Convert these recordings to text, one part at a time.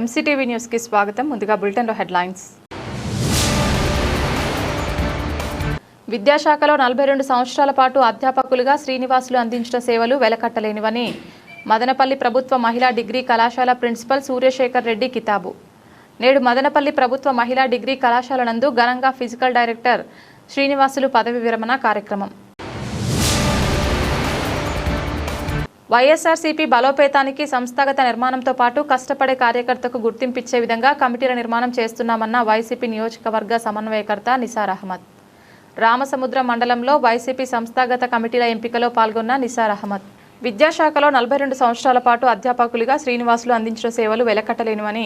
MCTV న్యూస్కి స్వాగతం. ముందుగా బులెటిన్లో హెడ్లైన్స్. విద్యాశాఖలో నలభై రెండు సంవత్సరాల పాటు అధ్యాపకులుగా శ్రీనివాసులు అందించిన సేవలు వెలకట్టలేనివని మదనపల్లి ప్రభుత్వ మహిళా డిగ్రీ కళాశాల ప్రిన్సిపల్ సూర్యశేఖర్ రెడ్డి కితాబు. నేడు మదనపల్లి ప్రభుత్వ మహిళా డిగ్రీ కళాశాల నందు ఘనంగా ఫిజికల్ డైరెక్టర్ శ్రీనివాసులు పదవి విరమణ కార్యక్రమం. వైఎస్ఆర్సీపీ బలోపేతానికి సంస్థాగత నిర్మాణంతో పాటు కష్టపడే కార్యకర్తకు గుర్తింపిచ్చే విధంగా కమిటీల నిర్మాణం చేస్తున్నామన్న వైసీపీ నియోజకవర్గ సమన్వయకర్త నిసార్ అహ్మద్. రామసముద్ర మండలంలో వైసీపీ సంస్థాగత కమిటీల ఎంపికలో పాల్గొన్న నిసార్ అహ్మద్. విద్యాశాఖలో నలభై రెండు సంవత్సరాల పాటు అధ్యాపకులుగా శ్రీనివాసులు అందించిన సేవలు వెలకట్టలేనివని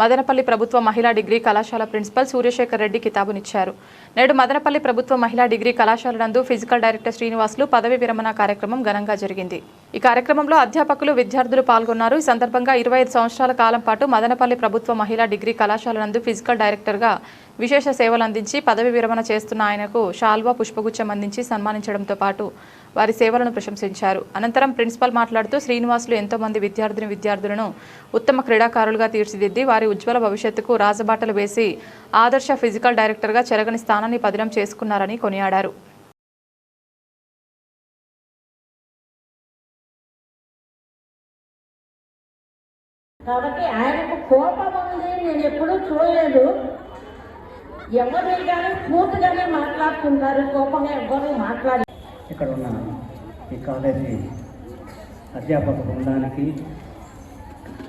మదనపల్లి ప్రభుత్వ మహిళా డిగ్రీ కళాశాల ప్రిన్సిపల్ సూర్యశేఖర్ రెడ్డి కితాబునిచ్చారు. నేడు మదనపల్లి ప్రభుత్వ మహిళా డిగ్రీ కళాశాల నందు ఫిజికల్ డైరెక్టర్ శ్రీనివాసులు పదవి విరమణ కార్యక్రమం ఘనంగా జరిగింది. ఈ కార్యక్రమంలో అధ్యాపకులు విద్యార్థులు పాల్గొన్నారు. ఈ సందర్భంగా ఇరవై ఐదు సంవత్సరాల కాలం పాటు మదనపల్లి ప్రభుత్వ మహిళా డిగ్రీ కళాశాల నందు ఫిజికల్ డైరెక్టర్గా విశేష సేవలు అందించి పదవి విరమణ చేస్తున్న ఆయనకు షాల్వా పుష్పగుచ్చం అందించి సన్మానించడంతో పాటు వారి సేవలను ప్రశంసించారు. అనంతరం ప్రిన్సిపల్ మాట్లాడుతూ శ్రీనివాసులు ఎంతో మంది విద్యార్థిని విద్యార్థులను ఉత్తమ క్రీడాకారులుగా తీర్చిదిద్ది వారి ఉజ్వల భవిష్యత్తుకు రాజబాటలు వేసి ఆదర్శ ఫిజికల్ డైరెక్టర్గా చెరగని స్థానాన్ని పదిలం చేసుకున్నారని కొనియాడారు. కాబట్టి ఆయనకు కోపం ఉంది నేను ఎప్పుడూ చూడలేదు. ఎవరు కానీ పూర్తిగానే మాట్లాడుతున్నారు కోపంగా ఎవ్వరు మాట్లాడారు. ఇక్కడ ఉన్న ఈ కాలేజీ అధ్యాపక బృందానికి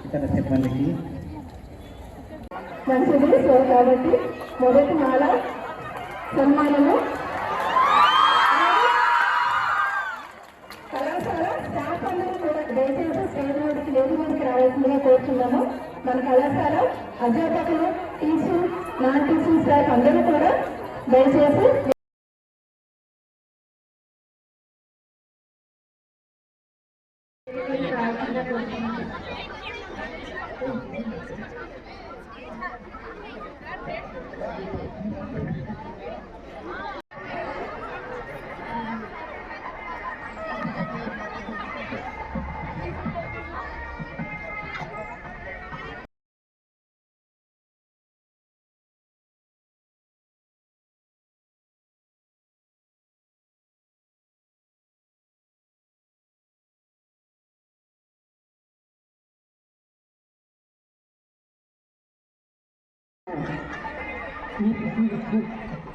ఇతర సిబ్బందికి. మంచిది సో కాబట్టి మొదటి మాల సన్మానము. కళాశాల స్టాఫ్ అందరూ కూడా దయచేసి స్టేజ్ మీదకి వేది మీదకి రావాల్సిందిగా కోరుతున్నాము మన కళాశాల అధ్యాపకులు టీచింగ్ నాన్ టీచింగ్ స్టాఫ్ అందరూ కూడా దయచేసి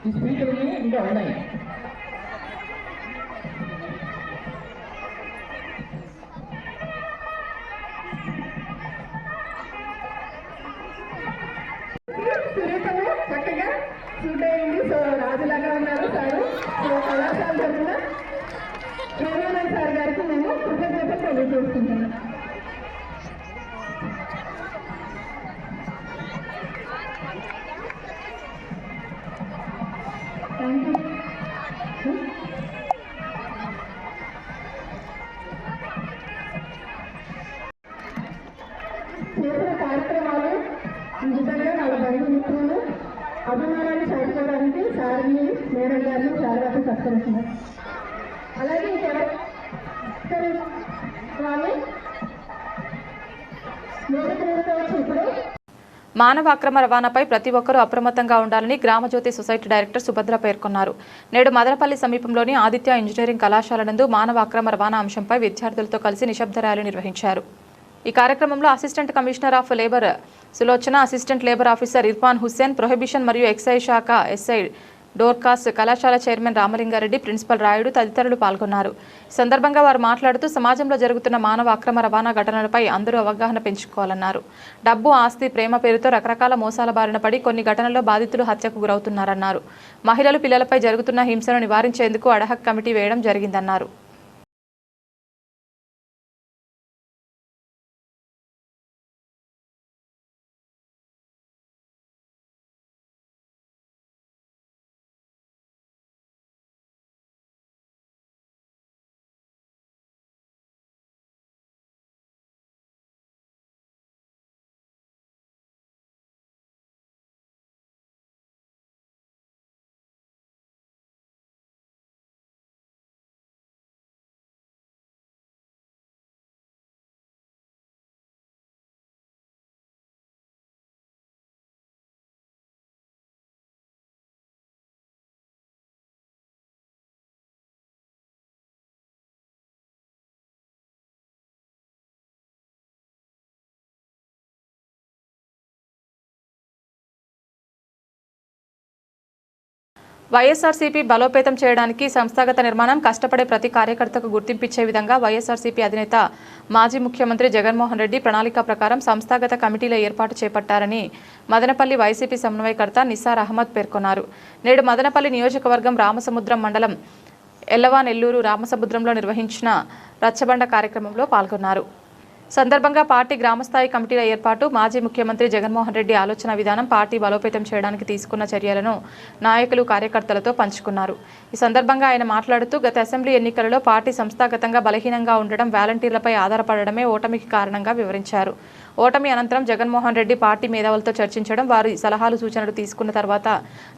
ఈ స్పీకర్ని ఇంకా ఉన్నాయి సునీతము చక్కగా సూట్ అయింది సో రాజులాగా ఉన్నారు సారు. సో కళాశాల తరఫున ప్రేమానంద్ సార్ గారికి మేము కృతజ్ఞత తెలియజేస్తున్నాము మానవ అక్రమ రవాణాపై ప్రతి ఒక్కరూ అప్రమత్తంగా ఉండాలని గ్రామజ్యోతి సొసైటీ డైరెక్టర్ సుభద్ర పేర్కొన్నారు. నేడు మదనపల్లి సమీపంలోని ఆదిత్య ఇంజనీరింగ్ కళాశాల నందు మానవ అక్రమ రవాణా అంశంపై విద్యార్థులతో కలిసి నిశ్శబ్ద ర్యాలీ నిర్వహించారు. ఈ కార్యక్రమంలో assistant commissioner of labour Sulochana assistant labour officer Irfan Hussain prohibition మరియు ఎక్సైజ్ శాఖ ఎస్ఐ డోర్కాస్ కళాశాల చైర్మన్ రామలింగారెడ్డి ప్రిన్సిపల్ రాయుడు తదితరులు పాల్గొన్నారు. సందర్భంగా వారు మాట్లాడుతూ సమాజంలో జరుగుతున్న మానవ అక్రమ రవాణా ఘటనలపై అందరూ అవగాహన పెంచుకోవాలన్నారు. డబ్బు ఆస్తి ప్రేమ పేరుతో రకరకాల మోసాల బారిన పడి కొన్ని ఘటనల్లో బాధితులు హత్యకు గురవుతున్నారన్నారు. మహిళలు పిల్లలపై జరుగుతున్న హింసను నివారించేందుకు అడహక్ కమిటీ వేయడం జరిగిందన్నారు. వైఎస్ఆర్సీపీ బలోపేతం చేయడానికి సంస్థాగత నిర్మాణం కష్టపడే ప్రతి కార్యకర్తకు గుర్తింపిచ్చే విధంగా వైఎస్ఆర్సీపీ అధినేత మాజీ ముఖ్యమంత్రి జగన్మోహన్ రెడ్డి ప్రణాళిక ప్రకారం సంస్థాగత కమిటీల ఏర్పాటు చేపట్టారని మదనపల్లి వైసీపీ సమన్వయకర్త నిసార్ అహ్మద్ పేర్కొన్నారు. నేడు మదనపల్లి నియోజకవర్గం రామసముద్రం మండలం ఎల్లవా నెల్లూరు రామసముద్రంలో నిర్వహించిన రచ్చబండ కార్యక్రమంలో పాల్గొన్నారు. సందర్భంగా పార్టీ గ్రామస్థాయి కమిటీల ఏర్పాటు మాజీ ముఖ్యమంత్రి జగన్మోహన్ రెడ్డి ఆలోచన విధానం పార్టీ బలోపేతం చేయడానికి తీసుకున్న చర్యలను నాయకులు కార్యకర్తలతో పంచుకున్నారు. ఈ సందర్భంగా ఆయన మాట్లాడుతూ గత అసెంబ్లీ ఎన్నికలలో పార్టీ సంస్థాగతంగా బలహీనంగా ఉండడం వాలంటీర్లపై ఆధారపడడమే ఓటమికి కారణంగా వివరించారు. ఓటమి అనంతరం జగన్మోహన్ రెడ్డి పార్టీ మేధావులతో చర్చించడం వారి సలహాలు సూచనలు తీసుకున్న తర్వాత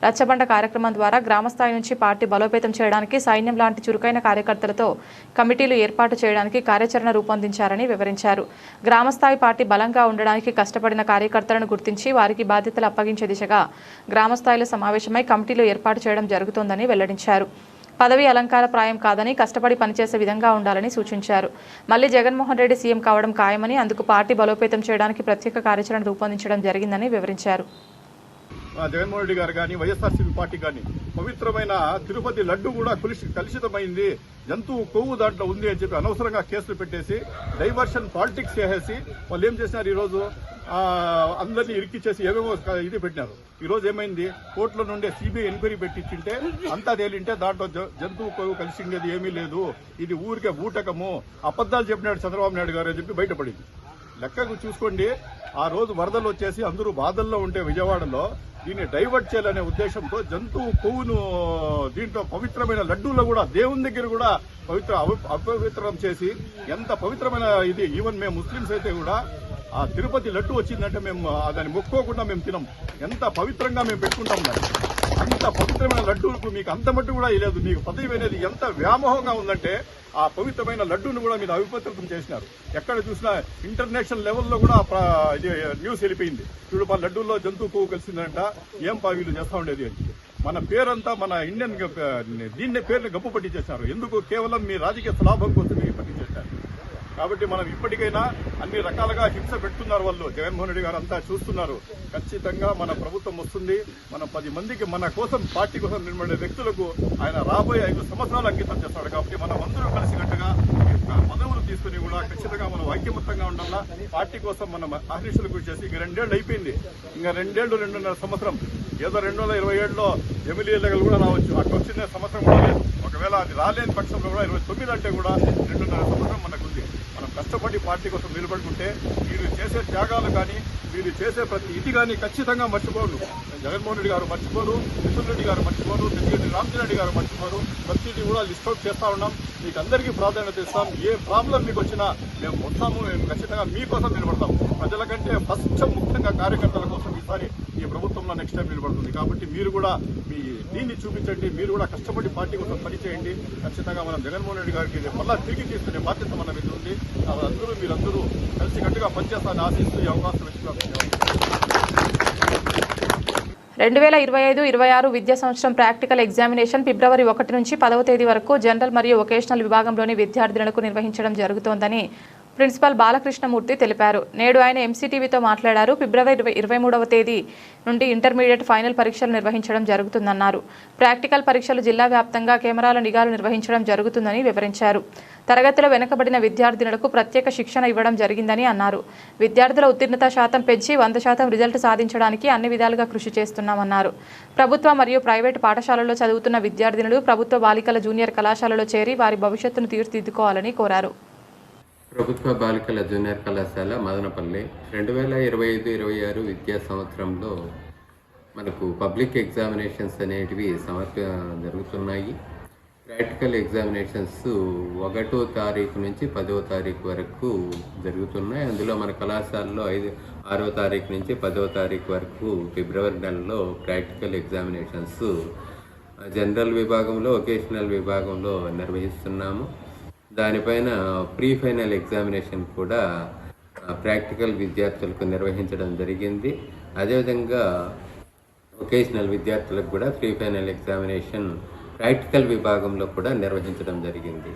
రచ్చబండ కార్యక్రమం ద్వారా గ్రామస్థాయి నుంచి పార్టీ బలోపేతం చేయడానికి సైన్యం లాంటి చురుకైన కార్యకర్తలతో కమిటీలు ఏర్పాటు చేయడానికి కార్యాచరణ రూపొందించారని వివరించారు. గ్రామస్థాయి పార్టీ బలంగా ఉండడానికి కష్టపడిన కార్యకర్తలను గుర్తించి వారికి బాధ్యతలు అప్పగించే దిశగా గ్రామస్థాయిలో సమావేశమై కమిటీలు ఏర్పాటు చేయడం జరుగుతోందని వెల్లడించారు. పదవి అలంకార ప్రాయం కాదని కష్టపడి పనిచేసే విధంగా ఉండాలని సూచించారు. మళ్ళీ జగన్మోహన్ రెడ్డి సీఎం కావడం ఖాయమని అందుకు పార్టీ బలోపేతం చేయడానికి ప్రత్యేక కార్యాచరణ రూపొందించడం జరిగిందని వివరించారు. జగన్మోహన్ రెడ్డి గారు కానీ వైఎస్ఆర్సీపీ పార్టీ కానీ పవిత్రమైన తిరుపతి లడ్డు కూడా కులిషి కలుషితమైంది. జంతువు కొవ్వు దాంట్లో ఉంది అని చెప్పి అనవసరంగా కేసులు పెట్టేసి డైవర్షన్ పాలిటిక్స్ చేసేసి వాళ్ళు ఏం చేసినారు ఈరోజు? అందరినీ ఇరికిచ్చేసి ఏమేమో ఇది పెట్టినారు. ఈ రోజు ఏమైంది? కోర్టుల నుండే సిబిఐ ఎంక్వైరీ పెట్టించింటే అంతా తేలింటే దాంట్లో జంతువు కొవ్వు కలిసిండేది ఏమీ లేదు. ఇది ఊరికే ఊటకము. అబద్దాలు చెప్పినాడు చంద్రబాబు నాయుడు గారు అని చెప్పి బయటపడింది. లెక్కకు చూసుకోండి. ఆ రోజు వరదలు వచ్చేసి అందరూ బాధల్లో ఉంటే విజయవాడలో. దీన్ని డైవర్ట్ చేయాలనే ఉద్దేశంతో జంతువు కొవ్వును దీంట్లో పవిత్రమైన లడ్డూలో కూడా దేవుని దగ్గర కూడా పవిత్ర అపవిత్రం చేసి ఎంత పవిత్రమైన ఇది ఈవెన్ మేము ముస్లింస్ అయితే కూడా ఆ తిరుపతి లడ్డు వచ్చిందంటే మేము దాన్ని మొక్కోకుండా మేము తినం. ఎంత పవిత్రంగా మేము పెట్టుకుంటాం దాన్ని అంత పవిత్రమైన లడ్డూలకు మీకు అంత మట్టు కూడా లేదు మీకు పదవి అనేది ఎంత వ్యామోహంగా ఉందంటే ఆ పవిత్రమైన లడ్డూను కూడా మీరు అవిపత్రితం చేసినారు. ఎక్కడ చూసినా ఇంటర్నేషనల్ లెవెల్లో కూడా ఇది న్యూస్ వెళ్ళిపోయింది. చూడు మా లడ్డూల్లో జంతువు పువ్వు కలిసిందంట. ఏం పా వీళ్ళు చేస్తా ఉండేది అని. మన పేరంతా మన ఇండియన్ దీన్నే పేరుని గప్పు పట్టించేశారు. ఎందుకు? కేవలం మీ రాజకీయ స్లాభం కోసం పట్టించేశారు. కాబట్టి మనం ఇప్పటికైనా అన్ని రకాలుగా హింస పెడుతున్నారు వాళ్ళు. జగన్మోహన్ రెడ్డి గారు అంతా చూస్తున్నారు. ఖచ్చితంగా మన ప్రభుత్వం వస్తుంది. మన పది మందికి మన కోసం పార్టీ కోసం నిలబడే వ్యక్తులకు ఆయన రాబోయే ఐదు సంవత్సరాలు అంకితం చేస్తాడు. కాబట్టి మనం అందరూ కలిసికట్టుగా పదవులు తీసుకుని కూడా ఖచ్చితంగా మనం ఐక్యమత్తంగా ఉండాలా? పార్టీ కోసం మనం ఆహ్నిషులు కృషి చేసి ఇంక రెండేళ్ళు అయిపోయింది. ఇంకా రెండేళ్ళు రెండున్నర సంవత్సరం. ఏదో రెండు వేల ఇరవై ఏడులో ఎమ్మెల్యే లెవెల్ కూడా రావచ్చు. అక్కడ వచ్చిన సంవత్సరం కూడా ఒకవేళ అది రాలేని పక్షంలో కూడా ఇరవై తొమ్మిది అంటే కూడా రెండున్నర సంవత్సరం మనకు ఉంది. మనం కష్టపడి పార్టీ కోసం నిలబడుకుంటే మీరు చేసే త్యాగాలు కానీ మీరు చేసే ప్రతి ఇది కానీ ఖచ్చితంగా మర్చిపోరు. జగన్మోహన్ రెడ్డి గారు మర్చిపోరు మిథున్ రెడ్డి గారు మర్చిపోరు తెచ్చిరెడ్డి రామచంద్రెడ్డి గారు మర్చిపోరు. ప్రతిదీ కూడా లిస్ట్ అవుట్ చేస్తా ఉన్నాం. మీకు అందరికీ ప్రాధాన్యత ఇస్తాం. ఏ ప్రాబ్లం మీకు వచ్చినా మేము వస్తాము. మేము ఖచ్చితంగా మీకోసం నిలబడతాం. ప్రజల కంటే ఫస్ట్ ముఖ్యంగా కార్యకర్తల కోసం ఈసారి నెక్స్ట్ టైం నిలబడుతుంది. కాబట్టి మీరు కూడా మీ దీన్ని చూపించండి మీరు కూడా కష్టపడి పార్టీ కోసం పనిచేయండి. ఖచ్చితంగా మనం జగన్మోహన్ రెడ్డి గారికి మళ్ళా తిరిగి తీసుకునే బాధ్యత మన మీద ఉంది. అందరూ మీరందరూ కలిసి గట్టిగా పనిచేస్తారని ఆశిస్తూ ఈ అవకాశం రెండు వేల ఇరవై ఐదు ఇరవై ఆరు విద్యా సంవత్సరం ప్రాక్టికల్ ఎగ్జామినేషన్ ఫిబ్రవరి ఒకటి నుంచి పదవ తేదీ వరకు జనరల్ మరియు వొకేషనల్ విభాగంలోని విద్యార్థులకు నిర్వహించడం జరుగుతోందని ప్రిన్సిపాల్ బాలకృష్ణమూర్తి తెలిపారు. నేడు ఆయన ఎంసీటీవీతో మాట్లాడారు. ఫిబ్రవరి ఇరవై మూడవ తేదీ నుండి ఇంటర్మీడియట్ ఫైనల్ పరీక్షలు నిర్వహించడం జరుగుతుందన్నారు. ప్రాక్టికల్ పరీక్షలు జిల్లా వ్యాప్తంగా కెమెరాల నిఘాలు నిర్వహించడం జరుగుతుందని వివరించారు. తరగతిలో వెనుకబడిన విద్యార్థినులకు ప్రత్యేక శిక్షణ ఇవ్వడం జరిగిందని అన్నారు. విద్యార్థుల ఉత్తీర్ణత శాతం పెంచి వంద శాతం రిజల్ట్ సాధించడానికి అన్ని విధాలుగా కృషి చేస్తున్నామన్నారు. ప్రభుత్వ మరియు ప్రైవేటు పాఠశాలల్లో చదువుతున్న విద్యార్థినులు ప్రభుత్వ బాలికల జూనియర్ కళాశాలలో చేరి వారి భవిష్యత్తును తీర్చిదిద్దుకోవాలని కోరారు. ప్రభుత్వ బాలికల జూనియర్ కళాశాల మదనపల్లి. రెండు వేల ఇరవై ఐదు ఇరవై ఆరు విద్యా సంవత్సరంలో మనకు పబ్లిక్ ఎగ్జామినేషన్స్ అనేటివి సమర్ప జరుగుతున్నాయి. ప్రాక్టికల్ ఎగ్జామినేషన్స్ ఒకటో తారీఖు నుంచి పదో తారీఖు వరకు జరుగుతున్నాయి. అందులో మన కళాశాలలో ఐదు ఆరో తారీఖు నుంచి పదో తారీఖు వరకు ఫిబ్రవరి నెలలో ప్రాక్టికల్ ఎగ్జామినేషన్స్ జనరల్ విభాగంలో ఒకేషనల్ విభాగంలో నిర్వహిస్తున్నాము. దానిపైన ప్రీ ఫైనల్ ఎగ్జామినేషన్ కూడా ప్రాక్టికల్ విద్యార్థులకు నిర్వహించడం జరిగింది. అదేవిధంగా వొకేషనల్ విద్యార్థులకు కూడా ప్రీ ఫైనల్ ఎగ్జామినేషన్ ప్రాక్టికల్ విభాగంలో కూడా నిర్వహించడం జరిగింది.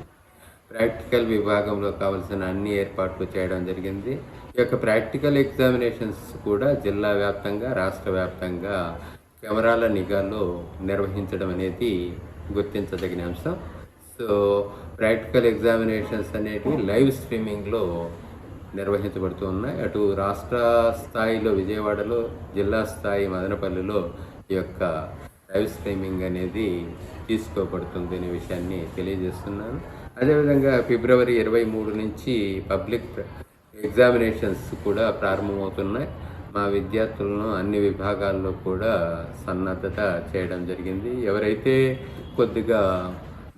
ప్రాక్టికల్ విభాగంలో కావాల్సిన అన్ని ఏర్పాట్లు చేయడం జరిగింది. ఈ యొక్క ప్రాక్టికల్ ఎగ్జామినేషన్స్ కూడా జిల్లా వ్యాప్తంగా రాష్ట్ర వ్యాప్తంగా కెమెరాల నిఘాలో నిర్వహించడం అనేది గుర్తించదగిన అంశం. సో ప్రాక్టికల్ ఎగ్జామినేషన్స్ అనేటివి లైవ్ స్ట్రీమింగ్లో నిర్వహించబడుతూ ఉన్నాయి. అటు రాష్ట్ర స్థాయిలో విజయవాడలో జిల్లా స్థాయి మదనపల్లిలో ఈ యొక్క లైవ్ స్ట్రీమింగ్ అనేది తీసుకోబడుతుంది అనే విషయాన్ని తెలియజేస్తున్నాను. అదేవిధంగా ఫిబ్రవరి ఇరవై మూడు నుంచి పబ్లిక్ ఎగ్జామినేషన్స్ కూడా ప్రారంభమవుతున్నాయి. మా విద్యార్థులను అన్ని విభాగాల్లో కూడా సన్నద్ధత చేయడం జరిగింది. ఎవరైతే కొద్దిగా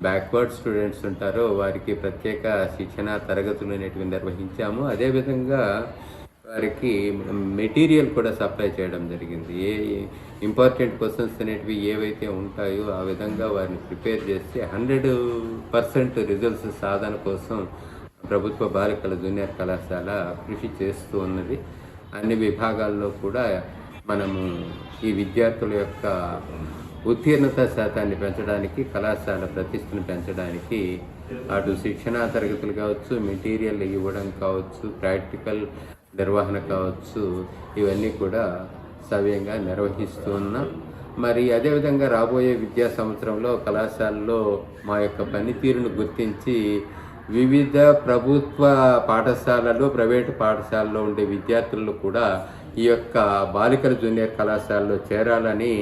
బ్యాక్వర్డ్ స్టూడెంట్స్ ఉంటారో వారికి ప్రత్యేక శిక్షణ తరగతులు అనేటివి నిర్వహించాము. అదేవిధంగా వారికి మెటీరియల్ కూడా సప్లై చేయడం జరిగింది. ఏ ఇంపార్టెంట్ క్వశ్చన్స్ అనేటివి ఏవైతే ఉంటాయో ఆ విధంగా వారిని ప్రిపేర్ చేసి హండ్రెడ్ పర్సెంట్ రిజల్ట్స్ సాధన కోసం ప్రభుత్వ బాలికల జూనియర్ కళాశాల కృషి చేస్తూ ఉన్నది. అన్ని విభాగాల్లో కూడా మనము ఈ విద్యార్థుల యొక్క ఉత్తీర్ణత శాతాన్ని పెంచడానికి కళాశాల ప్రతిష్టను పెంచడానికి అటు శిక్షణా తరగతులు కావచ్చు మెటీరియల్ ఇవ్వడం కావచ్చు ప్రాక్టికల్ నిర్వహణ కావచ్చు ఇవన్నీ కూడా సవ్యంగా నిర్వహిస్తున్నాం మరి అదేవిధంగా రాబోయే విద్యా సంవత్సరంలో కళాశాలలో మా యొక్క పనితీరును గుర్తించి వివిధ ప్రభుత్వ పాఠశాలలు ప్రైవేటు పాఠశాలలో ఉండే విద్యార్థులు కూడా ఈ యొక్క బాలికల జూనియర్ కళాశాలలో చేరాలని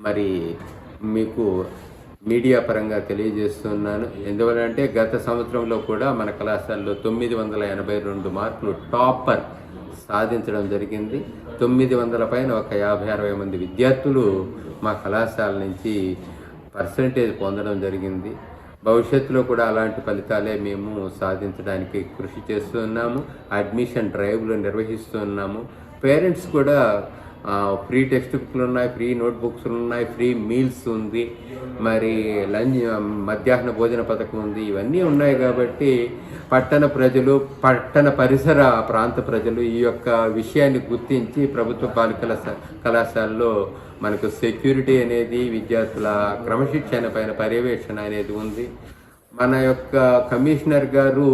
మరి మీకు మీడియా పరంగా తెలియజేస్తున్నాను. ఎందువలంటే గత సంవత్సరంలో కూడా మన కళాశాలలో తొమ్మిది వందల ఎనభై రెండు మార్కులు టాపర్ సాధించడం జరిగింది. తొమ్మిది వందల పైన ఒక యాభై అరవై మంది విద్యార్థులు మా కళాశాల నుంచి పర్సంటేజ్ పొందడం జరిగింది. భవిష్యత్తులో కూడా అలాంటి ఫలితాలే మేము సాధించడానికి కృషి చేస్తున్నాము. అడ్మిషన్ డ్రైవ్లు నిర్వహిస్తున్నాము. పేరెంట్స్ కూడా ఫ్రీ టెక్స్ట్ బుక్లు ఉన్నాయి ఫ్రీ నోట్బుక్స్ ఉన్నాయి ఫ్రీ మీల్స్ ఉంది మరి లంచ్ మధ్యాహ్న భోజన పథకం ఉంది ఇవన్నీ ఉన్నాయి కాబట్టి పట్టణ ప్రజలు పట్టణ పరిసర ప్రాంత ప్రజలు ఈ యొక్క విషయాన్ని గుర్తించి ప్రభుత్వ బాలికల కళాశాలలో మనకు సెక్యూరిటీ అనేది విద్యార్థుల క్రమశిక్షణ పైన పర్యవేక్షణ అనేది ఉంది. మన యొక్క కమిషనర్ గారు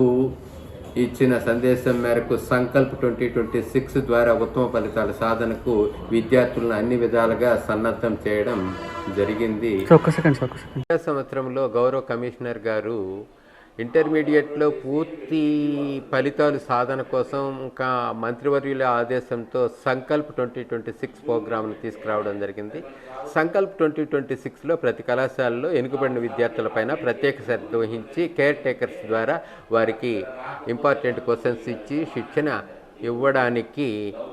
ఇచ్చిన సందేశం మేరకు సంకల్ప్ ట్వంటీ ట్వంటీ సిక్స్ ద్వారా ఉత్తమ ఫలితాల సాధనకు విద్యార్థులను అన్ని విధాలుగా సన్నద్ధం చేయడం జరిగింది. సంవత్సరంలో గౌరవ కమిషనర్ గారు ఇంటర్మీడియట్లో పూర్తి ఫలితాలు సాధన కోసం ఇంకా మంత్రివర్యుల ఆదేశంతో సంకల్ప్ ట్వంటీ ట్వంటీ సిక్స్ ప్రోగ్రామ్ను తీసుకురావడం జరిగింది. సంకల్ప్ ట్వంటీ ట్వంటీ సిక్స్లో ప్రతి కళాశాలలో వెనుకబడిన విద్యార్థులపైన ప్రత్యేక శ్రద్ధ వహించి కేర్ టేకర్స్ ద్వారా వారికి ఇంపార్టెంట్ క్వశ్చన్స్ ఇచ్చి శిక్షణ ఇవ్వడానికి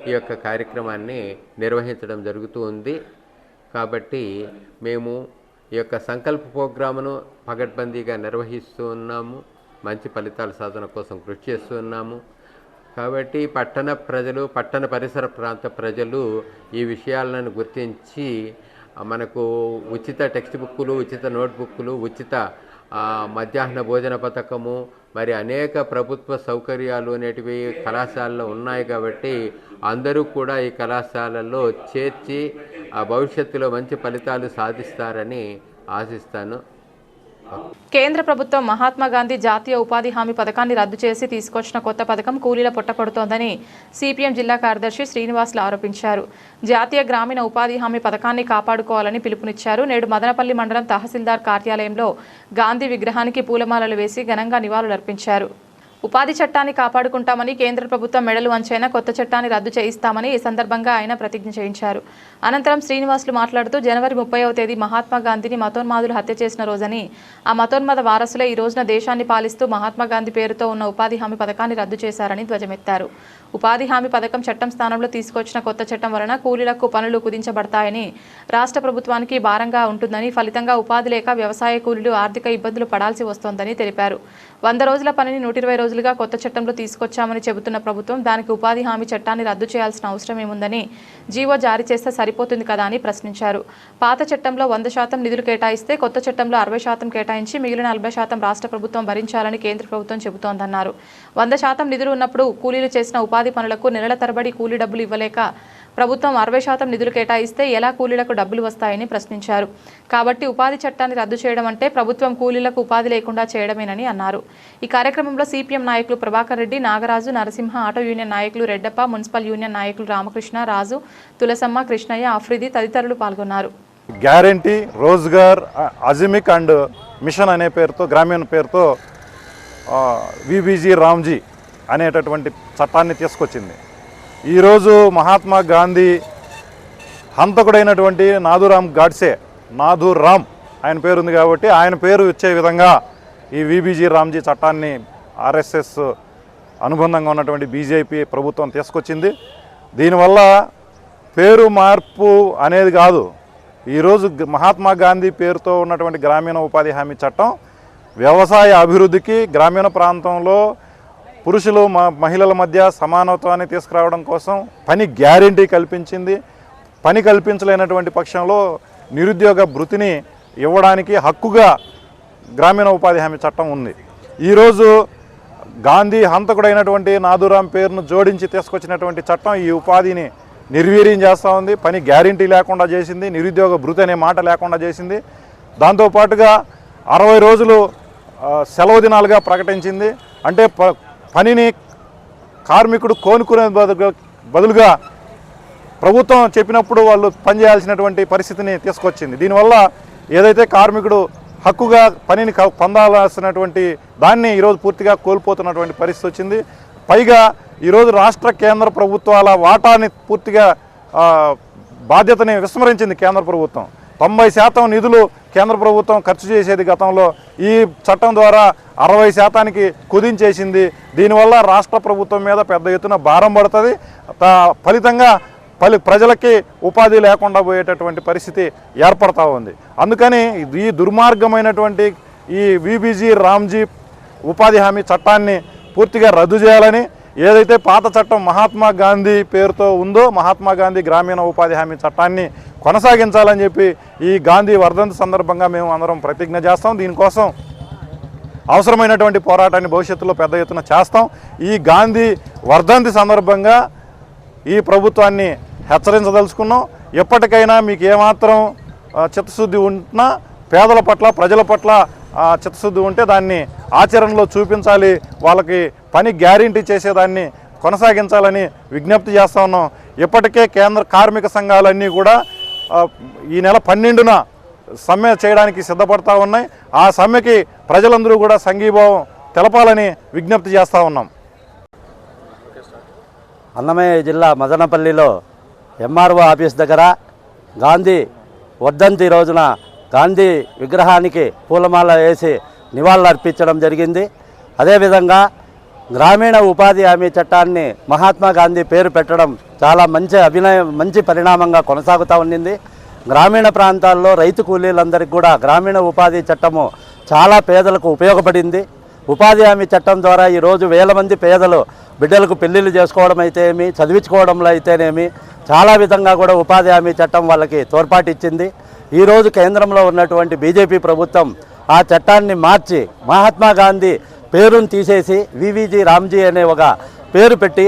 ఈ యొక్క కార్యక్రమాన్ని నిర్వహించడం జరుగుతూ ఉంది. కాబట్టి మేము ఈ యొక్క సంకల్ప ప్రోగ్రామును పగడ్బందీగా నిర్వహిస్తూ ఉన్నాము. మంచి ఫలితాల సాధన కోసం కృషి చేస్తూ ఉన్నాము. కాబట్టి పట్టణ ప్రజలు పట్టణ పరిసర ప్రాంత ప్రజలు ఈ విషయాలను గుర్తించి మనకు ఉచిత టెక్స్ట్ బుక్కులు ఉచిత నోట్బుక్కులు ఉచిత మధ్యాహ్న భోజన పథకము మరి అనేక ప్రభుత్వ సౌకర్యాలు అనేటివి కళాశాలలో ఉన్నాయి కాబట్టి అందరూ కూడా ఈ కళాశాలలో చేర్చి ఆ భవిష్యత్తులో మంచి ఫలితాలు సాధిస్తారని ఆశిస్తాను. కేంద్ర ప్రభుత్వం మహాత్మా గాంధీ జాతీయ ఉపాధి హామీ పథకాన్ని రద్దు చేసి తీసుకొచ్చిన కొత్త పథకం కూలీల పుట్టపడుతోందని సిపిఎం జిల్లా కార్యదర్శి శ్రీనివాసులు ఆరోపించారు. జాతీయ గ్రామీణ ఉపాధి హామీ పథకాన్ని కాపాడుకోవాలని పిలుపునిచ్చారు. నేడు మదనపల్లి మండలం తహసీల్దార్ కార్యాలయంలో గాంధీ విగ్రహానికి పూలమాలలు వేసి ఘనంగా నివాళులర్పించారు. ఉపాధి చట్టాన్ని కాపాడుకుంటామని కేంద్ర ప్రభుత్వం మెడలు వంచైనా కొత్త చట్టాన్ని రద్దు చేయిస్తామని ఈ సందర్భంగా ఆయన ప్రతిజ్ఞ చేయించారు. అనంతరం శ్రీనివాసులు మాట్లాడుతూ జనవరి ముప్పైవ తేదీ మహాత్మా గాంధీని మతోన్మాదులు హత్య చేసిన రోజని ఆ మతోన్మద వారసులే ఈ రోజున దేశాన్ని పాలిస్తూ మహాత్మా గాంధీ పేరుతో ఉన్న ఉపాధి హామీ పథకాన్ని రద్దు చేశారని ధ్వజమెత్తారు. ఉపాధి హామీ పథకం చట్టం స్థానంలో తీసుకొచ్చిన కొత్త చట్టం వలన కూలీలకు పనులు కుదించబడతాయని రాష్ట్ర ప్రభుత్వానికి భారంగా ఉంటుందని ఫలితంగా ఉపాధి లేక వ్యవసాయ కూలీలు ఆర్థిక ఇబ్బందులు పడాల్సి వస్తోందని తెలిపారు. వంద రోజుల పనిని నూట ఇరవై రోజులుగా కొత్త చట్టంలో తీసుకొచ్చామని చెబుతున్న ప్రభుత్వం దానికి ఉపాధి హామీ చట్టాన్ని రద్దు చేయాల్సిన అవసరం ఏముందని జీవో జారీ చేస్తే సరిపోతుంది కదా అని ప్రశ్నించారు. పాత చట్టంలో వంద శాతం నిధులు కేటాయిస్తే కొత్త చట్టంలో అరవై శాతం కేటాయించి మిగిలిన నలభై శాతం రాష్ట్ర ప్రభుత్వం భరించాలని కేంద్ర ప్రభుత్వం చెబుతోందన్నారు. వంద శాతం నిధులు ఉన్నప్పుడు కూలీలు చేసిన ఉపాధి పనులకు నెలల తరబడి కూలీ డబ్బులు ఇవ్వలేక ప్రభుత్వం అరవై శాతం నిధులు కేటాయిస్తే ఎలా కూలీలకు డబ్బులు వస్తాయని ప్రశ్నించారు. కాబట్టి ఉపాధి చట్టాన్ని రద్దు చేయడం అంటే ప్రభుత్వం కూలీలకు ఉపాధి లేకుండా చేయడమేనని అన్నారు. ఈ కార్యక్రమంలో సిపిఎం నాయకులు ప్రభాకర్ రెడ్డి నాగరాజు నరసింహ ఆటో యూనియన్ నాయకులు రెడ్డప్ప మున్సిపల్ యూనియన్ నాయకులు రామకృష్ణ రాజు తులసమ్మ కృష్ణయ్య ఆఫ్రిది తదితరులు పాల్గొన్నారు. గ్యారంటీ రోజ్గార్ అజిమిక్ అండ్ మిషన్ అనే పేరుతో గ్రామీణ పేరుతో విబీజీ రామ్జీ అనేటటువంటి చట్టాన్ని తీసుకొచ్చింది. ఈరోజు మహాత్మా గాంధీ హంతకుడైనటువంటి నాథురామ్ గాడ్సే నాథూర్ రామ్ ఆయన పేరు ఉంది కాబట్టి ఆయన పేరు ఇచ్చే విధంగా ఈ విబీజీ రామ్జీ చట్టాన్ని ఆర్ఎస్ఎస్ అనుబంధంగా ఉన్నటువంటి బీజేపీ ప్రభుత్వం తీసుకొచ్చింది. దీనివల్ల పేరు మార్పు అనేది కాదు. ఈరోజు మహాత్మా గాంధీ పేరుతో ఉన్నటువంటి గ్రామీణ ఉపాధి హామీ చట్టం వ్యవసాయ అభివృద్ధికి గ్రామీణ ప్రాంతంలో పురుషులు మ మహిళల మధ్య సమానత్వాన్ని తీసుకురావడం కోసం పని గ్యారంటీ కల్పించింది. పని కల్పించలేనటువంటి పక్షంలో నిరుద్యోగ భృతిని ఇవ్వడానికి హక్కుగా గ్రామీణ ఉపాధి హామీ చట్టం ఉంది. ఈరోజు గాంధీ హంతకుడైనటువంటి నాదురాం పేరును జోడించి తీసుకొచ్చినటువంటి చట్టం ఈ ఉపాధిని నిర్వీర్యం చేస్తూ ఉంది. పని గ్యారంటీ లేకుండా చేసింది నిరుద్యోగ భృతి అనే మాట లేకుండా చేసింది. దాంతోపాటుగా అరవై రోజులు సెలవు దినాలుగా ప్రకటించింది. అంటే ప- పనిని కార్మికుడు కోనుకునే బదులుగా బదులుగా ప్రభుత్వం చెప్పినప్పుడు వాళ్ళు పనిచేయాల్సినటువంటి పరిస్థితిని తీసుకొచ్చింది. దీనివల్ల ఏదైతే కార్మికుడు హక్కుగా పనిని పొందాల్సినటువంటి దాన్ని ఈరోజు పూర్తిగా కోల్పోతున్నటువంటి పరిస్థితి వచ్చింది. పైగా ఈరోజు రాష్ట్ర కేంద్ర ప్రభుత్వాల వాటాని పూర్తిగా బాధ్యతని విస్మరించింది కేంద్ర ప్రభుత్వం. తొంభై శాతం నిధులు కేంద్ర ప్రభుత్వం ఖర్చు చేసేది గతంలో ఈ చట్టం ద్వారా అరవై శాతానికి కుదించేసింది. దీనివల్ల రాష్ట్ర ప్రభుత్వం మీద పెద్ద ఎత్తున భారం పడుతుంది. ఫలితంగా పలు ప్రజలకి ఉపాధి లేకుండా పోయేటటువంటి పరిస్థితి ఏర్పడతా ఉంది. అందుకని ఈ దుర్మార్గమైనటువంటి ఈ విబీజీ రామ్జీ ఉపాధి హామీ చట్టాన్ని పూర్తిగా రద్దు చేయాలని ఏదైతే పాత చట్టం మహాత్మా గాంధీ పేరుతో ఉందో మహాత్మా గాంధీ గ్రామీణ ఉపాధి హామీ చట్టాన్ని కొనసాగించాలని చెప్పి ఈ గాంధీ వర్ధంతి సందర్భంగా మేము అందరం ప్రతిజ్ఞ చేస్తాం. దీనికోసం అవసరమైనటువంటి పోరాటాన్ని భవిష్యత్తులో పెద్ద ఎత్తున చేస్తాం. ఈ గాంధీ వర్ధంతి సందర్భంగా ఈ ప్రభుత్వాన్ని హెచ్చరించదలుచుకున్నాం. ఎప్పటికైనా మీకు ఏమాత్రం చిత్తశుద్ధి ఉంటున్నా పేదల పట్ల ప్రజల పట్ల చిత్తశుద్ధి ఉంటే దాన్ని ఆచరణలో చూపించాలి. వాళ్ళకి పని గ్యారంటీ చేసేదాన్ని కొనసాగించాలని విజ్ఞప్తి చేస్తా ఉన్నాం. ఇప్పటికే కేంద్ర కార్మిక సంఘాలన్నీ కూడా ఈ నెల పన్నెండున సమ్మె చేయడానికి సిద్ధపడతా ఉన్నాయి. ఆ సమ్మెకి ప్రజలందరూ కూడా సంఘీభావం తెలపాలని విజ్ఞప్తి చేస్తూ ఉన్నాం. అన్నమయ్య జిల్లా మదనపల్లిలో ఎంఆర్ఓ ఆఫీస్ దగ్గర గాంధీ వర్ధంతి రోజున గాంధీ విగ్రహానికి పూలమాల వేసి నివాళులు అర్పించడం జరిగింది. అదేవిధంగా గ్రామీణ ఉపాధి హామీ చట్టాన్ని మహాత్మా గాంధీ పేరు పెట్టడం చాలా మంచి అభినయం మంచి పరిణామంగా కొనసాగుతూ ఉండింది. గ్రామీణ ప్రాంతాల్లో రైతు కూలీలందరికీ కూడా గ్రామీణ ఉపాధి చట్టము చాలా పేదలకు ఉపయోగపడింది. ఉపాధి హామీ చట్టం ద్వారా ఈరోజు వేల మంది పేదలు బిడ్డలకు పెళ్ళిళ్ళు చేసుకోవడం అయితేనేమి చదివించుకోవడంలో అయితేనేమి చాలా విధంగా కూడా ఉపాధి హామీ చట్టం వాళ్ళకి తోడ్పాటు ఇచ్చింది. ఈరోజు కేంద్రంలో ఉన్నటువంటి బీజేపీ ప్రభుత్వం ఆ చట్టాన్ని మార్చి మహాత్మా గాంధీ పేరును తీసేసి వివిజి రామ్జీ అనే ఒక పేరు పెట్టి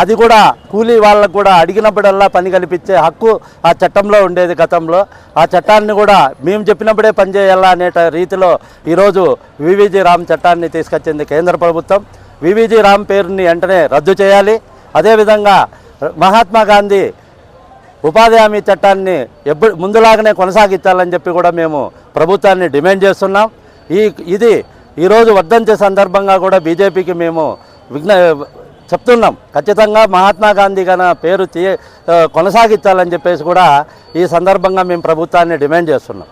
అది కూడా కూలీ వాళ్ళకు కూడా అడిగినప్పుడల్లా పని కల్పించే హక్కు ఆ చట్టంలో ఉండేది గతంలో. ఆ చట్టాన్ని కూడా మేము చెప్పినప్పుడే పనిచేయాలా అనే రీతిలో ఈరోజు వివిజి రామ్ చట్టాన్ని తీసుకొచ్చింది కేంద్ర ప్రభుత్వం. వివిజీ రామ్ పేరుని వెంటనే రద్దు చేయాలి. అదేవిధంగా మహాత్మా గాంధీ ఉపాధి హామీ చట్టాన్ని ఎప్పుడు ముందులాగానే కొనసాగించాలని చెప్పి కూడా మేము ప్రభుత్వాన్ని డిమాండ్ చేస్తున్నాం. ఈ ఇది ఈరోజు వర్ధంతి సందర్భంగా కూడా బీజేపీకి మేము విఘ్న చెప్తున్నాం. ఖచ్చితంగా మహాత్మా గాంధీ గన పేరు తీ కొనసాగించాలని చెప్పేసి కూడా ఈ సందర్భంగా మేము ప్రభుత్వాన్ని డిమాండ్ చేస్తున్నాం.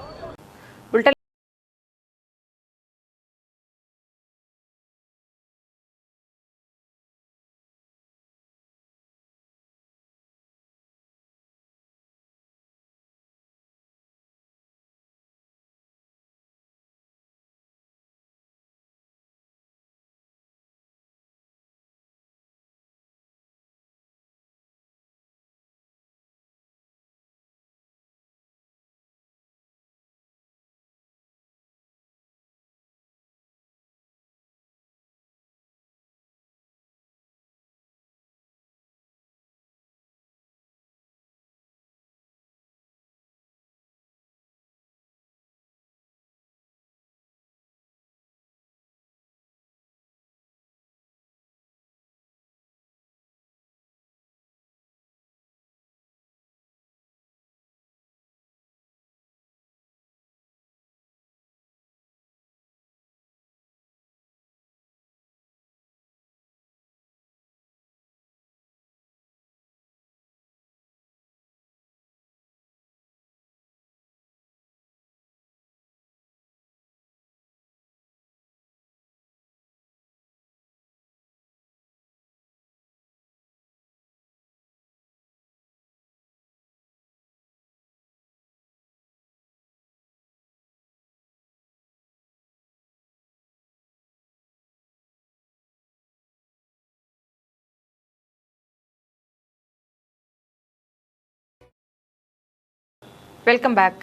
వెల్కమ్ బ్యాక్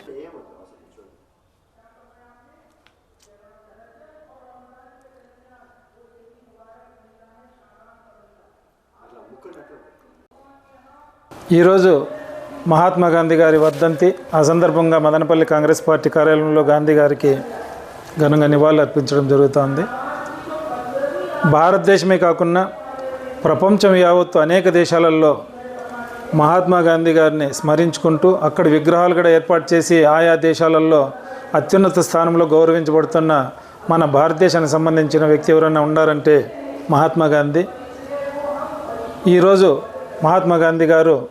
ఈరోజు మహాత్మా గాంధీ గారి వర్ధంతి ఆ సందర్భంగా మదనపల్లి కాంగ్రెస్ పార్టీ కార్యాలయంలో గాంధీ గారికి ఘనంగా నివాళులు అర్పించడం జరుగుతోంది. భారతదేశమే కాకుండా ప్రపంచం యావత్తు అనేక దేశాలలో మహాత్మా గాంధీ గారిని స్మరించుకుంటూ అక్కడ విగ్రహాలు కూడా ఏర్పాటు చేసి ఆయా దేశాలలో అత్యున్నత స్థానంలో గౌరవించబడుతున్న మన భారతదేశానికి సంబంధించిన వ్యక్తి ఎవరైనా ఉన్నారంటే మహాత్మా గాంధీ. ఈరోజు మహాత్మా గాంధీ గారు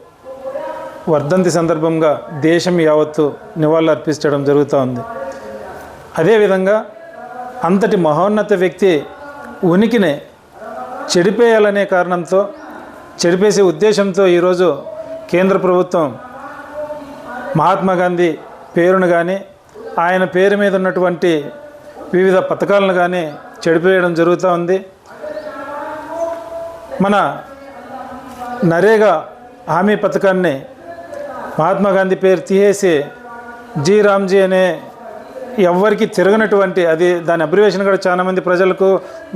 వర్ధంతి సందర్భంగా దేశం యావత్తు నివాళులు అర్పించడం జరుగుతూ ఉంది. అదేవిధంగా అంతటి మహోన్నత వ్యక్తి ఉనికిని చెడిపేయాలనే కారణంతో చెడిపేసే ఉద్దేశంతో ఈరోజు కేంద్ర ప్రభుత్వం మహాత్మా గాంధీ పేరును కానీ ఆయన పేరు మీద ఉన్నటువంటి వివిధ పథకాలను కానీ చెడిపేయడం జరుగుతూ ఉంది. మన నరేగా హామీ పథకాన్ని మహాత్మా గాంధీ పేరు తీసేసి జీ రామ్జీ అనే ఎవరికి తిరగనటువంటి అది దాని అబ్రివేషన్ కూడా చాలామంది ప్రజలకు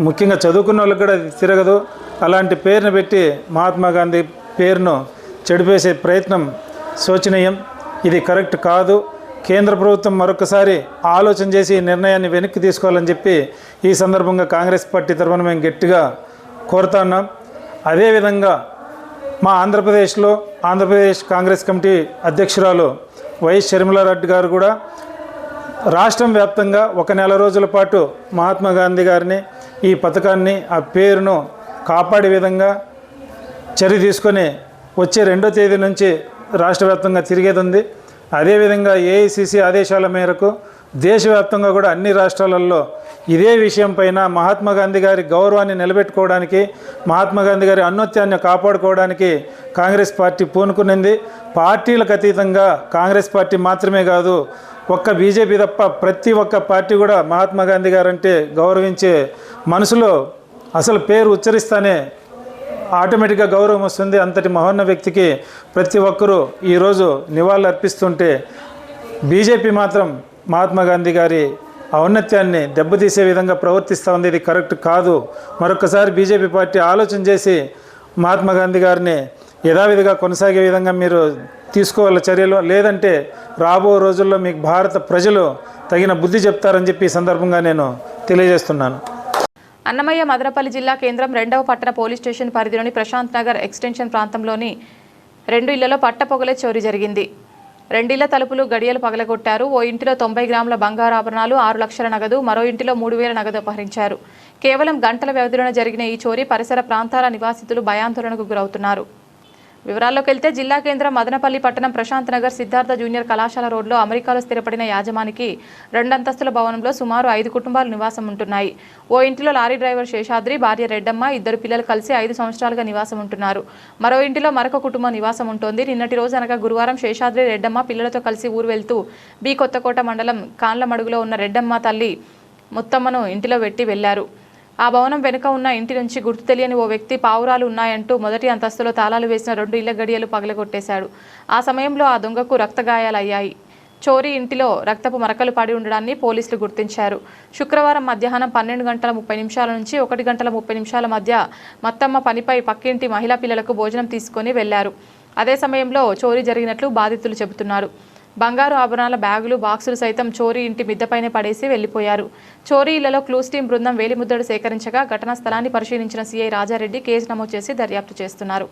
ముఖ్యంగా చదువుకున్న వాళ్ళకి కూడా అది తిరగదు. అలాంటి పేరును పెట్టి మహాత్మా గాంధీ పేరును చెడిపేసే ప్రయత్నం శోచనీయం. ఇది కరెక్ట్ కాదు. కేంద్ర ప్రభుత్వం మరొకసారి ఆలోచన చేసి ఈ నిర్ణయాన్ని వెనక్కి తీసుకోవాలని చెప్పి ఈ సందర్భంగా కాంగ్రెస్ పార్టీ తరఫున మేము గట్టిగా కోరుతున్నాం అదేవిధంగా మా ఆంధ్రప్రదేశ్లో ఆంధ్రప్రదేశ్ కాంగ్రెస్ కమిటీ అధ్యక్షురాలు వైఎస్ షర్మిలారెడ్డి గారు కూడా రాష్ట్రం వ్యాప్తంగా ఒక నెల రోజుల పాటు మహాత్మా గాంధీ గారిని ఈ పథకాన్ని ఆ పేరును కాపాడే విధంగా చర్య తీసుకొని వచ్చే రెండో తేదీ నుంచి రాష్ట్ర వ్యాప్తంగా తిరిగేది ఉంది. అదేవిధంగా ఏఐసిసి ఆదేశాల మేరకు దేశవ్యాప్తంగా కూడా అన్ని రాష్ట్రాలలో ఇదే విషయం పైన మహాత్మా గాంధీ గారి గౌరవాన్ని నిలబెట్టుకోవడానికి మహాత్మా గాంధీ గారి అన్నోత్యాన్ని కాపాడుకోవడానికి కాంగ్రెస్ పార్టీ పూనుకునింది. పార్టీలకు అతీతంగా కాంగ్రెస్ పార్టీ మాత్రమే కాదు ఒక్క బీజేపీ తప్ప ప్రతి ఒక్క పార్టీ కూడా మహాత్మా గాంధీ గారంటే గౌరవించే మనసులో అసలు పేరు ఉచ్చరిస్తానే ఆటోమేటిక్గా గౌరవం వస్తుంది. అంతటి మహోన్న వ్యక్తికి ప్రతి ఒక్కరూ ఈరోజు నివాళులు అర్పిస్తుంటే బీజేపీ మాత్రం మహాత్మా గాంధీ గారి ఔన్నత్యాన్ని దెబ్బతీసే విధంగా ప్రవర్తిస్తూ ఉంది. ఇది కరెక్ట్ కాదు. మరొకసారి బీజేపీ పార్టీ ఆలోచన చేసి మహాత్మా గాంధీ గారిని యథావిధిగా కొనసాగే విధంగా మీరు తీసుకోవాలి చర్యలు. లేదంటే రాబో రోజుల్లో మీకు భారత ప్రజలు తగిన బుద్ధి చెప్తారని చెప్పి ఈ సందర్భంగా నేను తెలియజేస్తున్నాను. అన్నమయ్య మదనపల్లి జిల్లా కేంద్రం రెండవ పట్టణ పోలీస్ స్టేషన్ పరిధిలోని ప్రశాంత్ నగర్ ఎక్స్టెన్షన్ ప్రాంతంలోని రెండు ఇళ్ళలో పట్టపొగలే చోరీ జరిగింది. రెండిళ్ళ తలుపులు గడియలు పగలగొట్టారు. ఓ ఇంటిలో తొంభై గ్రాముల బంగారు ఆభరణాలు ఆరు లక్షల నగదు మరో ఇంటిలో మూడు వేల నగదు అపహరించారు. కేవలం గంటల వ్యవధిలోనే జరిగిన ఈ చోరీ పరిసర ప్రాంతాల నివాసితులు భయాందోళనకు గురవుతున్నారు. వివరాల్లోకి వెళ్తే జిల్లా కేంద్రం మదనపల్లి పట్టణం ప్రశాంత్ నగర్ సిద్ధార్థ జూనియర్ కళాశాల రోడ్లో అమెరికాలో స్థిరపడిన యాజమానికి రెండంతస్తుల భవనంలో సుమారు ఐదు కుటుంబాలు నివాసం ఉంటున్నాయి. ఓ ఇంటిలో లారీ డ్రైవర్ శేషాద్రి భార్య రెడ్డమ్మ ఇద్దరు పిల్లలు కలిసి ఐదు సంవత్సరాలుగా నివాసం ఉంటున్నారు. మరో ఇంటిలో మరొక కుటుంబం నివాసం ఉంటుంది. నిన్నటి రోజు అనగా గురువారం శేషాద్రి రెడ్డమ్మ పిల్లలతో కలిసి ఊరు వెళ్తూ బి కొత్తకోట మండలం కాన్లమడుగులో ఉన్న రెడ్డమ్మ తల్లి ముత్తమ్మను ఇంటిలో పెట్టి వెళ్ళారు ఆ భవనం వెనుక ఉన్న ఇంటి నుంచి గుర్తు తెలియని ఓ వ్యక్తి పావురాలు ఉన్నాయంటూ మొదటి అంతస్తులో తాళాలు వేసిన రెండు ఇళ్ళ గడియలు పగలగొట్టేశాడు. ఆ సమయంలో ఆ దొంగకు రక్తగాయాలయ్యాయి. చోరీ ఇంటిలో రక్తపు మరకలు పడి ఉండడాన్ని పోలీసులు గుర్తించారు. శుక్రవారం మధ్యాహ్నం పన్నెండు గంటల ముప్పై నిమిషాల నుంచి ఒకటి గంటల ముప్పై నిమిషాల మధ్య మత్తమ్మ పనిపై పక్కింటి మహిళా పిల్లలకు భోజనం తీసుకొని వెళ్ళారు. అదే సమయంలో చోరీ జరిగినట్లు బాధితులు చెబుతున్నారు. బంగారు ఆభరణాల బ్యాగులు బాక్సులు సైతం చోరీ ఇంటి మిద్దపైనే పడేసి వెళ్ళిపోయారు చోరీ ఇళ్ళలో క్లూస్ టీం బృందం వేలిముద్దడు సేకరించగా ఘటనా స్థలాన్ని పరిశీలించిన సీఐ రాజారెడ్డి కేసు నమోదు చేసి దర్యాప్తు చేస్తున్నారు.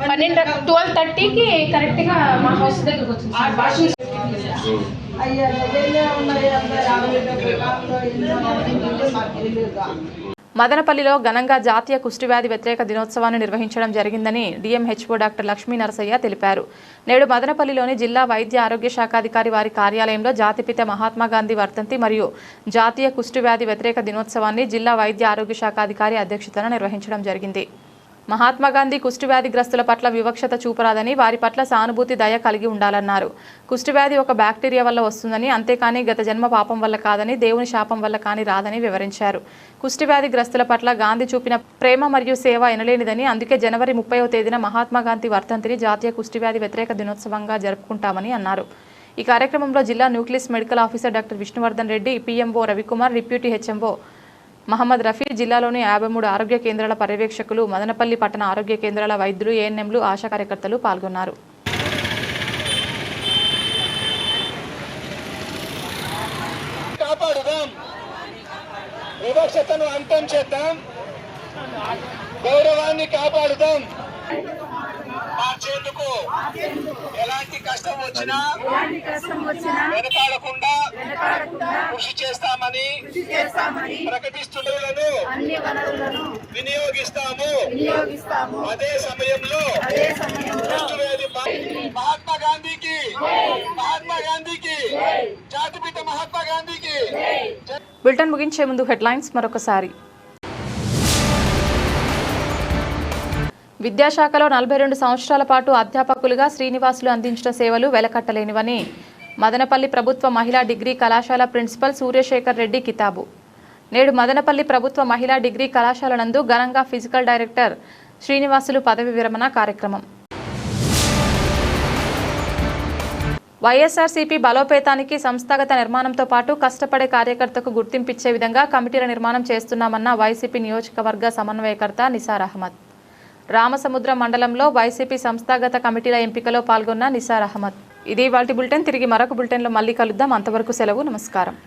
పన్నెండు ట్వెల్వ్ థర్టీకి కరెక్ట్గా మా హౌస్ దగ్గరకు వచ్చింది సార్. వాషింగ్ మదనపల్లిలో ఘనంగా జాతీయ కుష్టివ్యాధి వ్యతిరేక దినోత్సవాన్ని నిర్వహించడం జరిగిందని డిఎంహెచ్ఓ డాక్టర్ లక్ష్మీ నరసయ్య తెలిపారు. నేడు మదనపల్లిలోని జిల్లా వైద్య ఆరోగ్య శాఖాధికారి వారి కార్యాలయంలో జాతిపిత మహాత్మా గాంధీ వర్ధంతి మరియు జాతీయ కుష్టివ్యాధి వ్యతిరేక దినోత్సవాన్ని జిల్లా వైద్య ఆరోగ్య శాఖాధికారి అధ్యక్షతన నిర్వహించడం జరిగింది. మహాత్మాగాంధీ కుష్టివ్యాధిగ్రస్తుల పట్ల వివక్షత చూపరాదని వారి పట్ల సానుభూతి దయ కలిగి ఉండాలన్నారు. కుష్టివ్యాధి ఒక బ్యాక్టీరియా వల్ల వస్తుందని అంతేకాని గత జన్మ పాపం వల్ల కాదని దేవుని శాపం వల్ల కాని రాదని వివరించారు. కుష్టివ్యాధిగ్రస్తుల పట్ల గాంధీ చూపిన ప్రేమ మరియు సేవ ఎనలేనిదని అందుకే జనవరి ముప్పైవ తేదీన మహాత్మాగాంధీ వర్ధంతిని జాతీయ కుష్టివ్యాధి వ్యతిరేక దినోత్సవంగా జరుపుకుంటామని అన్నారు. ఈ కార్యక్రమంలో జిల్లా nucleus medical officer doctor Vishnuvardhan Reddy PMO Ravikumar deputy HMO Mohammad Rafi జిల్లాలోని యాభై మూడు ఆరోగ్య కేంద్రాల పర్యవేక్షకులు మదనపల్లి పట్టణ ఆరోగ్య కేంద్రాల వైద్యులు ఏఎన్ఎంలు ఆశా కార్యకర్తలు పాల్గొన్నారు. వివక్షతను అంతం చేద్దాం. గౌరవాన్ని కాపాడుదాం. మార్చేందుకు ఎలాంటి కష్టం వచ్చినా వెనకాడకుండా కృషి చేస్తామని ప్రకటిస్తున్నలను వినియోగిస్తాము. అదే సమయంలో మహాత్మా గాంధీకి మహాత్మా గాంధీకి జాతిపిత మహాత్మా గాంధీకి బులెటిన్ ముగించే ముందు హెడ్లైన్స్ మరొకసారి. విద్యాశాఖలో నలభై రెండు సంవత్సరాల పాటు అధ్యాపకులుగా శ్రీనివాసులు అందించిన సేవలు వెలకట్టలేనివని మదనపల్లి ప్రభుత్వ మహిళా డిగ్రీ కళాశాల ప్రిన్సిపల్ సూర్యశేఖర్ రెడ్డి కితాబు. నేడు మదనపల్లి ప్రభుత్వ మహిళా డిగ్రీ కళాశాల నందు ఘనంగా ఫిజికల్ డైరెక్టర్ శ్రీనివాసులు పదవి విరమణ కార్యక్రమం. వైఎస్ఆర్సీపీ బలోపేతానికి సంస్థాగత నిర్మాణంతో పాటు కష్టపడే కార్యకర్తకు గుర్తింపిచ్చే విధంగా కమిటీల నిర్మాణం చేస్తున్నామన్న వైసీపీ నియోజకవర్గ సమన్వయకర్త నిసార్ అహ్మద్. రామసముద్ర మండలంలో వైసీపీ సంస్థాగత కమిటీల ఎంపికలో పాల్గొన్న నిసార్ అహ్మద్. ఇది వాటి బులెటిన్. తిరిగి మరొక బులెటిన్లో మళ్ళీ కలుద్దాం. అంతవరకు సెలవు. నమస్కారం.